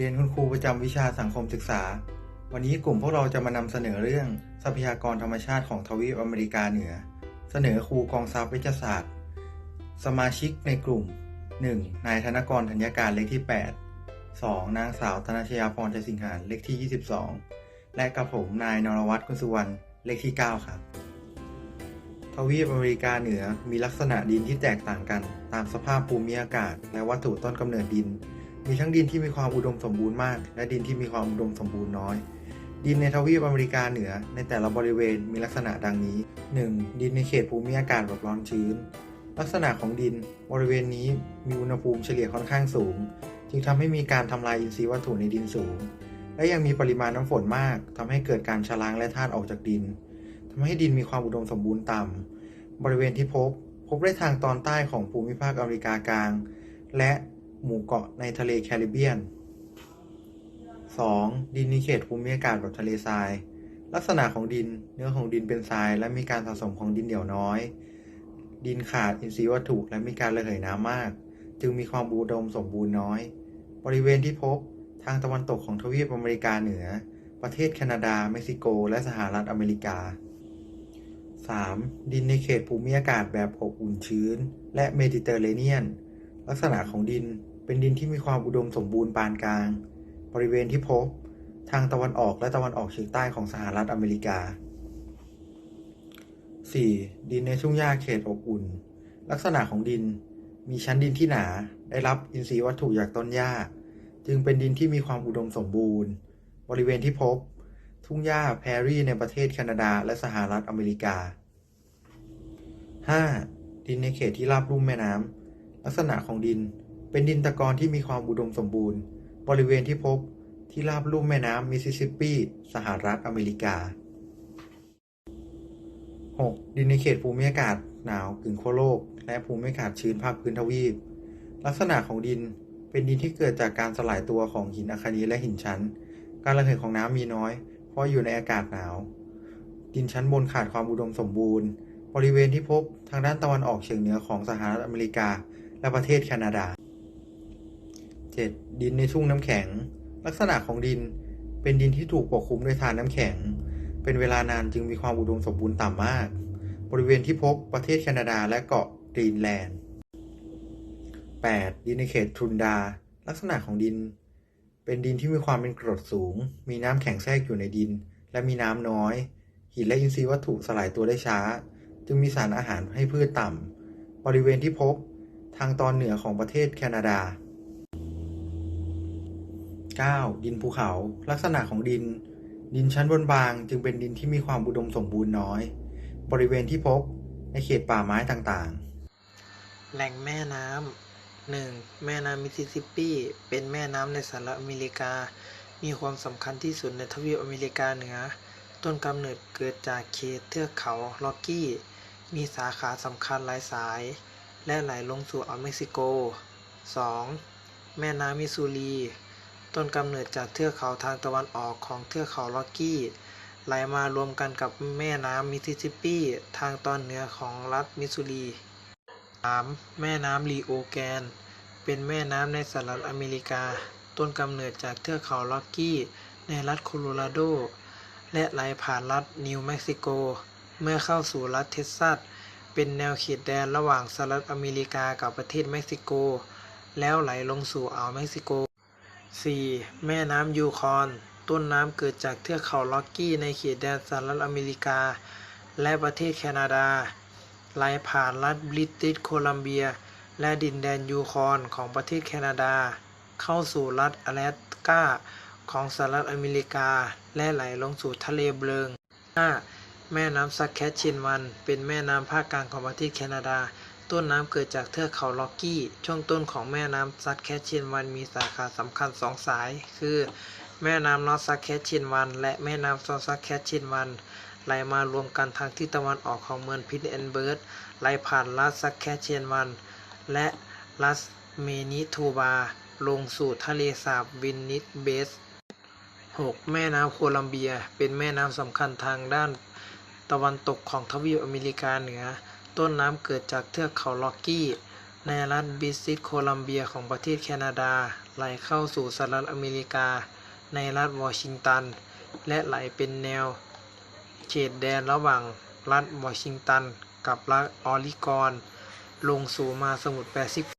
เรียนคุณครูประจำวิชาสังคมศึกษา วันนี้กลุ่มพวกเราจะมานำเสนอเรื่องทรัพยากรธรรมชาติของทวีปอเมริกาเหนือ เสนอครูกองทรัพย์วิทยาศาสตร์ สมาชิกในกลุ่ม 1. นายธนกรธัญการเลขที่ 8 2. นางสาวธนชยาพรใจสิงหารเลขที่ 22 และกับผมนายนรวัตรกุลสุวรรณเลขที่ 9 ครับ ทวีปอเมริกาเหนือมีลักษณะดินที่แตกต่างกัน ตามสภาพภูมิอากาศ และวัตถุต้นกำเนิดดิน มีทั้งดินที่มีความอุดมสมบูรณ์มาก และดินที่มีความอุดมสมบูรณ์น้อย ดินในทวีปอเมริกาเหนือในแต่ละบริเวณมีลักษณะดังนี้ 1. ดินในเขตภูมิอากาศแบบร้อนชื้น ลักษณะของดินบริเวณนี้มีอุณหภูมิเฉลี่ยค่อนข้างสูง จึงทำให้มีการทำลายอินทรีย์วัตถุในดินสูง และยังมีปริมาณน้ำฝนมากทำให้เกิดการชะล้างและธาตุออกจากดินทำให้ดินมีความอุดมสมบูรณ์ต่ำบริเวณที่พบ พบได้ทางตอนใต้ของภูมิภาคอเมริกากลาง และ หมู่เกาะในทะเลแคริบเบียน 2. ดินในเขตภูมิอากาศแบบทะเลทราย ลักษณะของดินเนื้อของดินเป็นทราย และมีการสะสมของดินเหนียวน้อย ดินขาดอินทรีย์วัตถุและมีการระเหยน้ำมาก จึงมีความอุดมสมบูรณ์น้อย บริเวณที่พบทางตะวันตกของทวีปอเมริกาเหนือ ประเทศแคนาดา เม็กซิโก และสหรัฐอเมริกา 3. ดินในเขตภูมิอากาศแบบอบอุ่นชื้น และเมดิเตอร์เรเนียน ลักษณะของดิน เป็นดินที่มีความอุดมสมบูรณ์ปานกลาง บริเวณที่พบ ทางตะวันออกและตะวันออกเฉียงใต้ของสหรัฐอเมริกา 4. ดินในทุ่งหญ้าเขตอบอุ่น ลักษณะของดิน มีชั้นดินที่หนา ได้รับอินทรีย์วัตถุจากต้นหญ้า จึงเป็นดินที่มีความอุดมสมบูรณ์ บริเวณที่พบ ทุ่งหญ้าแพรรี่ในประเทศแคนาดาและสหรัฐอเมริกา 5. ดินในเขตที่ราบลุ่มแม่น้ำลักษณะของดิน เป็นดินตะกอนที่มีความอุดมสมบูรณ์ บริเวณที่พบที่ราบลุ่มแม่น้ำมิสซิสซิปปี สหรัฐอเมริกา 6. ดินในเขตภูมิอากาศหนาวกึ่งขั้วโลก และภูมิอากาศชื้นภาคพื้นทวีป ลักษณะของดินเป็นดินที่เกิดจากการสลายตัวของหินอัคนีและหินชั้น การระเหยของน้ำมีน้อย เพราะอยู่ในอากาศหนาว ดินชั้นบนขาดความอุดมสมบูรณ์ บริเวณที่พบทางด้านตะวันออกเฉียงเหนือของสหรัฐอเมริกา และประเทศแคนาดา 7. ดินในทุ่งน้ำแข็ง ลักษณะของดินเป็นดินที่ถูกปกคลุมด้วยทานน้ำแข็ง เป็นเวลานานจึงมีความอุดมสมบูรณ์ต่ำมาก บริเวณที่พบประเทศแคนาดาและเกาะกรีนแลนด์ 8. ดินในเขตทุนดา ลักษณะของดิน เป็นดินที่มีความเป็นกรดสูง มีน้ำแข็งแทรกอยู่ในดิน และมีน้ำน้อย หินและอินทรีย์วัตถุสลายตัวได้ช้า จึงมีสารอาหารให้พืชต่ำบริเวณที่พบทางตอนเหนือของประเทศแคนาดา 9. ดินภูเขา ลักษณะของดิน ดินชั้นบนบางจึงเป็นดินที่มีความอุดมสมบูรณ์น้อย บริเวณที่พบในเขตป่าไม้ต่างๆ แหล่งแม่น้ำ 1. แม่น้ำมิสซิสซิปปีเป็นแม่น้ำในสหรัฐอเมริกา มีความสำคัญที่สุดในทวีปอเมริกาเหนือ ต้นกำเนิดเกิดจากเขตเทือกเขาล็อกกี้ มีสาขาสำคัญหลายสาย และไหลลงสู่อ่าวเม็กซิโก 2. แม่น้ำมิสซูรี ต้นกำเนิดจากเทือกเขาทางตะวันออกของเทือกเขาล็อกกี้ ไหลมารวมกันกับแม่น้ำมิสซิสซิปปี ทางตอนเหนือของรัฐมิสซูรี 3. แม่น้ำลีโอแกน เป็นแม่น้ำในสหรัฐอเมริกา ต้นกำเนิดจากเทือกเขาล็อกกี้ ในรัฐโคโลราโด และไหลผ่านรัฐนิวเม็กซิโก เมื่อเข้าสู่รัฐเท็กซัส เป็นแนวเขตแดนระหว่างสหรัฐอเมริกากับประเทศเม็กซิโก แล้วไหลลงสู่อ่าวเม็กซิโก 4. แม่น้ำยูคอนต้นน้ำเกิดจากเทือกเขาล็อกกี้ในเขตแดนสหรัฐอเมริกา และประเทศแคนาดา ไหลผ่านรัฐบริติชโคลัมเบีย และดินแดนยูคอนของประเทศแคนาดา เข้าสู่รัฐอลสกาของสหรัฐอเมริกา และไหลลงสู่ทะเลเบลิง 5. แม่น้ำซักแคชชียนวัน เป็นแม่น้ำภาคกลางของประเทศแคนาดา ต้นน้ำเกิดจากเทือกเขาล็อกกี้ ช่วงต้นของแม่น้ำซักแคชเชียนวันมีสาขาสำคัญสองสาย คือ แม่น้ำนอร์ซักแคชเชียนวัน และแม่น้ำซอซักแคชเชียนวันไหลมารวมกันทางทิศตะวันออกของเมืองพิทแอนเบิร์ดไหลผ่านรัฐซักแคชเชียนวัน และรัฐเมนิโทบา ลงสู่ทะเลสาบวินนิสเบส 6. แม่น้ำโคลัมเบีย เป็นแม่น้ำสำคัญทางด้านตะวันตกของทวีปอเมริกาเหนือ ต้นน้ำเกิดจากเทือกเขาล็อกกี้ ในรัฐบริติชโคลัมเบียของประเทศแคนาดา ไหลเข้าสู่สหรัฐอเมริกา ในรัฐวอชิงตัน และไหลเป็นแนว เขตแดนระหว่างรัฐวอชิงตัน กับรัฐออริกอน ลงสู่มาสมุทรแปซิฟิก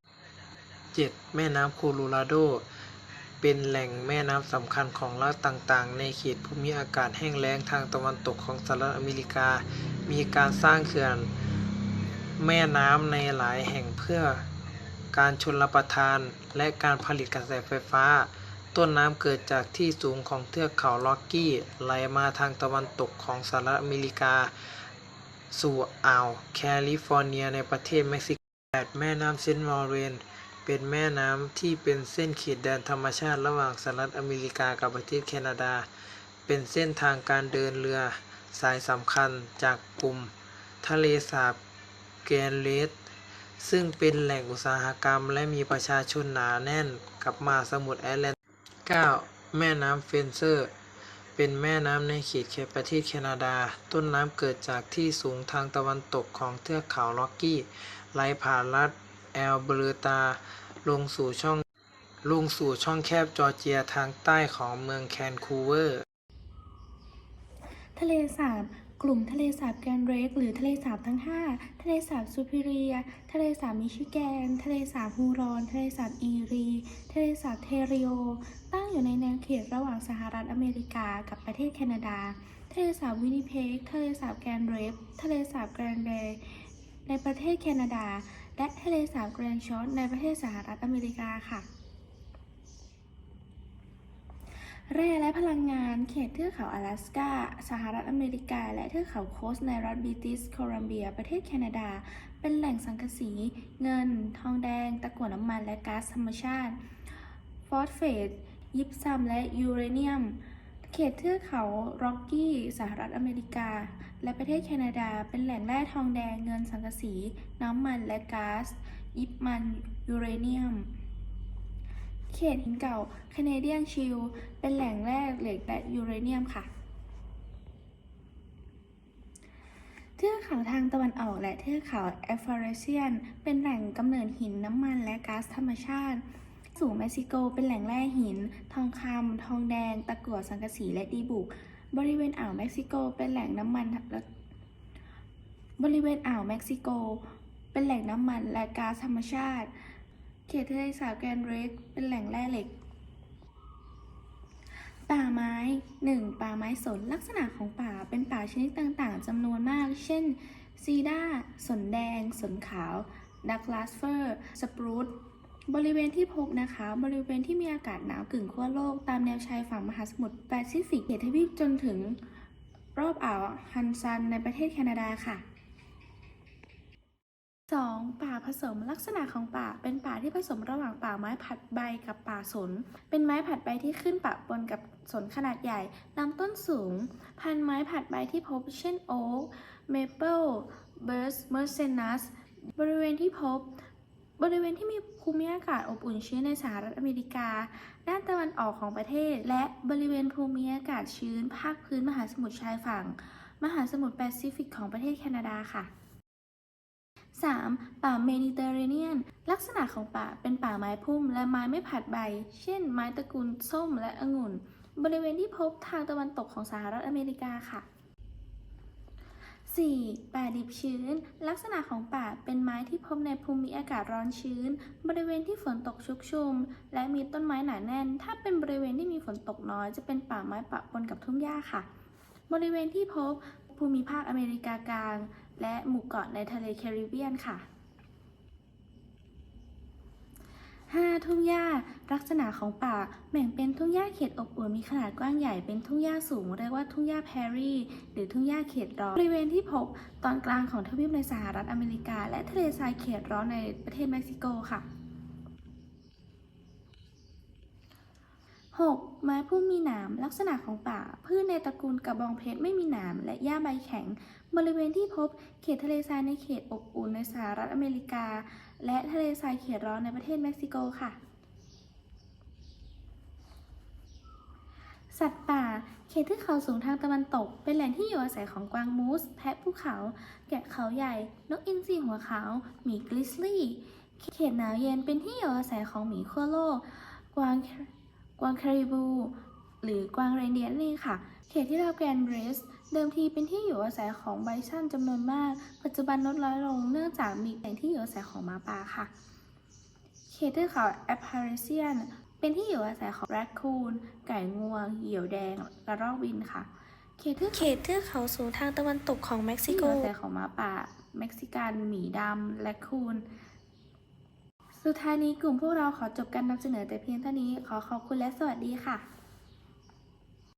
7. แม่น้ำโคโลราโด เป็นแหล่งแม่น้ำสำคัญของรัฐต่างๆ ในเขตภูมิอากาศแห้งแล้งทางตะวันตกของสหรัฐอเมริกา มีการสร้างเขื่อน แม่น้ำในหลายแห่งเพื่อการชนรับประทานและการผลิตกระแสไฟฟ้า ต้นน้ำเกิดจากที่สูงของเทือกเขาล็อกกี้ไหลมาทางตะวันตกของสหรัฐอเมริกา สู่อ่าวแคลิฟอร์เนียในประเทศเม็กซิโกแม่น้ำเซนต์ลอร์เรนเป็นแม่น้ำที่เป็นเส้นเขตแดนธรรมชาติระหว่างสหรัฐอเมริกากับประเทศแคนาดา เป็นเส้นทางการเดินเรือสายสำคัญจากกลุ่ม ทะเลสาบ แกนเลสซึ่งเป็นแหล่งอุตสาหกรรม และมีประชาชนหนาแน่นกับมหาสมุทรแอตแลนติก 9. แม่น้ำเฟนเซอร์ เป็นแม่น้ำในเขตเขตประเทศแคนาดา ต้นน้ำเกิดจากที่สูงทางตะวันตกของเทือกเขาล็อกกี้ ไหลผ่านรัฐแอลเบอร์ตา ลงสู่ช่องลงสู่ช่องแคบจอร์เจียทางใต้ของเมืองแคนคูเวอร์ ทะเลสาบ กลุ่มทะเลสาบแกรนเรก หรือทะเลสาบทั้ง 5 ทะเลสาบซูพิเรีย ทะเลสาบมิชิแกน ทะเลสาบฮูรอน ทะเลสาบอีรี ทะเลสาบเทริโอ ตั้งอยู่ในแนวเขตระหว่างสหรัฐอเมริกากับประเทศแคนาดา ทะเลสาบวินิเพก ทะเลสาบแกรนเรฟทะเลสาบแกรนเบย์ในประเทศแคนาดา และทะเลสาบแกรนชอตในประเทศสหรัฐอเมริกาค่ะ แร่และพลังงาน เขตเทือกเขา阿拉สกา สหรัฐอเมริกา และเทือกเขาโคสในรัฐบริติชโคลัมเบีย ประเทศแคนาดา เป็นแหล่งสังกะสี เงิน ทองแดง ตะกั่วน้ำมัน และก๊าซธรรมชาติ ฟอสเฟต ยิปซัม และยูเรเนียม เขตเทือกเขาร็อกกี้ สหรัฐอเมริกา และประเทศแคนาดา เป็นแหล่งแร่ทองแดง เงิน สังกะสี น้ำมัน และก๊าซ ยิปมัน ยูเรเนียม เขตหินเก่าแคนาเดียนชิลเป็นแหล่งแร่เหล็กและยูเรเนียมค่ะเทือกเขาทางตะวันออกและเทือกเขาแอฟริเซียน เป็นแหล่งกำเนิดหินน้ำมันและก๊าซธรรมชาติ สู่เม็กซิโกเป็นแหล่งแร่หิน ทองคำทองแดง ตะกั่วสังกะสีและดีบุก บริเวณอ่าวเม็กซิโกเป็นแหล่งน้ำมันและบริเวณอ่าวเม็กซิโก เป็นแหล่งน้ำมันและก๊าซธรรมชาติ เขตทะเลสาบแกรนเรกเป็นแหล่งแร่เหล็ก ป่าไม้ 1. ป่าไม้สนลักษณะของป่าเป็นป่าชนิดต่างๆจำนวนมาก เช่น ซีดาสนแดง สนขาว ดักลาสเฟอร์ สปรูตบริเวณที่พบนะคะ บริเวณที่มีอากาศหนาวกึ่งขั้วโลก ตามแนวชายฝั่งมหาสมุทรแปซิฟิกเขตทวีปจนถึงรอบอ่าวฮันซันในประเทศแคนาดาค่ะ 2. ป่าผสมลักษณะของป่าเป็นป่าที่ผสมระหว่างป่าไม้ผัดใบกับป่าสน เป็นไม้ผัดใบที่ขึ้นปะปนกับสนขนาดใหญ่ลำต้นสูง พันไม้ผัดใบที่พบเช่นโอ๊กเมเปิลเบิร์สเมอร์เซนัสบริเวณที่พบบริเวณที่มีภูมิอากาศอบอุ่นชื้นในสหรัฐอเมริกา ด้านตะวันออกของประเทศ และบริเวณภูมิอากาศชื้น ภาคพื้นมหาสมุทรชายฝั่ง มหาสมุทรแปซิฟิกของประเทศแคนาดาค่ะ 3. ป่าเมดิเตอร์เรเนียน ลักษณะของป่าเป็นป่าไม้พุ่มและไม้ไม่ผลัดใบ เช่น ไม้ตระกูลส้มและองุ่น บริเวณที่พบทางตะวันตกของสหรัฐอเมริกาค่ะ 4. ป่าดิบชื้น ลักษณะของป่าเป็นไม้ที่พบในภูมิอากาศร้อนชื้น บริเวณที่ฝนตกชุกชุม และมีต้นไม้หนาแน่น ถ้าเป็นบริเวณที่มีฝนตกน้อย จะเป็นป่าไม้ปะปนกับทุ่งหญ้าค่ะ บริเวณที่พบภูมิภาคอเมริกากลาง และหมู่เกาะในทะเลแคริบเบียนค่ะ 5. ทุ่งหญ้าลักษณะของป่าแบ่งเป็นทุ่งหญ้าเขตอบอุ่นมีขนาดกว้างใหญ่เป็นทุ่งหญ้าสูงเรียกว่าทุ่งหญ้าแพรรี่ หรือทุ่งหญ้าเขตร้อนบริเวณที่พบตอนกลางของทวีปในสหรัฐอเมริกา และทะเลทรายเขตร้อนในประเทศเม็กซิโกค่ะ 6. ไม้พุ่มมีหนามลักษณะของป่า พืชในตระกูลกระบองเพชรไม่มีหนามและหญ้าใบแข็ง บริเวณที่พบเขตทะเลทรายในเขตอบอุ่นในสหรัฐอเมริกา และทะเลทรายเขตร้อนในประเทศเม็กซิโกค่ะ สัตว์ป่า เขตเทือกเขาสูงทางตะวันตก เป็นแหล่งที่อยู่อาศัยของกวางมูส แพะภูเขา แกะเขาใหญ่ นกอินทรีหัวขาว หมีกริซลี่ เขตหนาวเย็นเป็นที่อยู่อาศัยของหมีขั้วโลกกกวาง กวางคาริบู หรือกวางเรนเดียร์นั่นเองค่ะ เขตที่เราแกรนด์เรส เดิมทีเป็นที่อยู่อาศัยของไบชันจำนวนมาก ปัจจุบันลดน้อยลงเนื่องจากมีแหล่งที่อยู่อาศัยของหมาป่าค่ะ เขตเทือกเขาแอปพาริเซียนเป็นที่อยู่อาศัยของแรคคูน ไก่งวง เหยี่ยวแดง กระรอกบินค่ะ เขตเทือกเขตเทือกเขาสูงทางตะวันตกของเม็กซิที่อโกยู่อาศัยของหมาป่า เม็กซิกัน หมีดำและคูน สุดท้ายนี้กลุ่มพวกเราขอจบการนำเสนอแต่เพียงเท่านี้ ขอขอบคุณและสวัสดีค่ะ